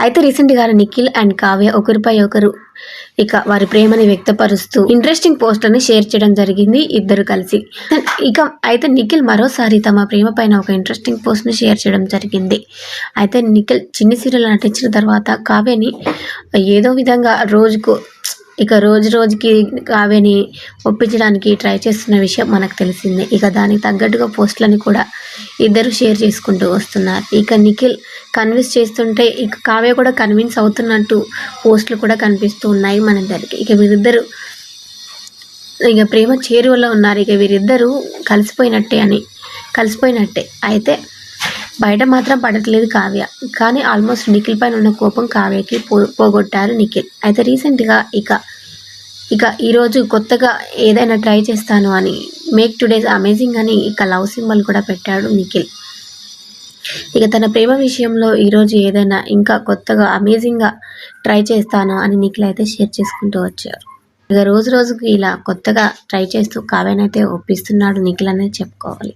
అయితే రీసెంట్గా నిఖిల్ అండ్ కావ్య ఒకరిపై ఒకరు ఇక వారి ప్రేమని వ్యక్తపరుస్తూ ఇంట్రెస్టింగ్ పోస్ట్లను షేర్ చేయడం జరిగింది ఇద్దరు కలిసి. ఇక అయితే నిఖిల్ మరోసారి తమ ప్రేమ పైన ఒక ఇంట్రెస్టింగ్ పోస్ట్ను షేర్ చేయడం జరిగింది. అయితే నిఖిల్ చిన్ని సీరియల్ నటించిన తర్వాత కావ్యని ఏదో విధంగా రోజుకు ఇక రోజు రోజుకి కావ్యని ఒప్పించడానికి ట్రై చేస్తున్న విషయం మనకు తెలిసిందే. ఇక దానికి తగ్గట్టుగా పోస్ట్లని కూడా ఇద్దరు షేర్ చేసుకుంటూ వస్తున్నారు. ఇక నిఖిల్ కన్విన్స్ చేస్తుంటే ఇక కావ్య కూడా కన్విన్స్ అవుతున్నట్టు పోస్టులు కూడా కనిపిస్తూ ఉన్నాయి మన ఇక వీరిద్దరు ఇక ప్రేమ చేరువలో ఉన్నారు. ఇక వీరిద్దరూ కలిసిపోయినట్టే అని కలిసిపోయినట్టే. అయితే బయట మాత్రం పడట్లేదు కావ్య. కానీ ఆల్మోస్ట్ నిఖిల్ పైన ఉన్న కోపం కావ్యకి పో పోగొట్టారు నిఖిల్. అయితే రీసెంట్గా ఇక ఇక ఈరోజు కొత్తగా ఏదైనా ట్రై చేస్తాను అని మేక్ టుడేస్ అమేజింగ్ అని ఇక లవ్ సింబల్ కూడా పెట్టాడు నిఖిల్. ఇక తన ప్రేమ విషయంలో ఈరోజు ఏదైనా ఇంకా కొత్తగా అమేజింగ్గా ట్రై చేస్తాను అని నిఖిల్ అయితే షేర్ చేసుకుంటూ వచ్చారు. ఇక రోజు రోజుకి ఇలా కొత్తగా ట్రై చేస్తూ కావ్యనైతే ఒప్పిస్తున్నాడు నిఖిల్ అనేది చెప్పుకోవాలి.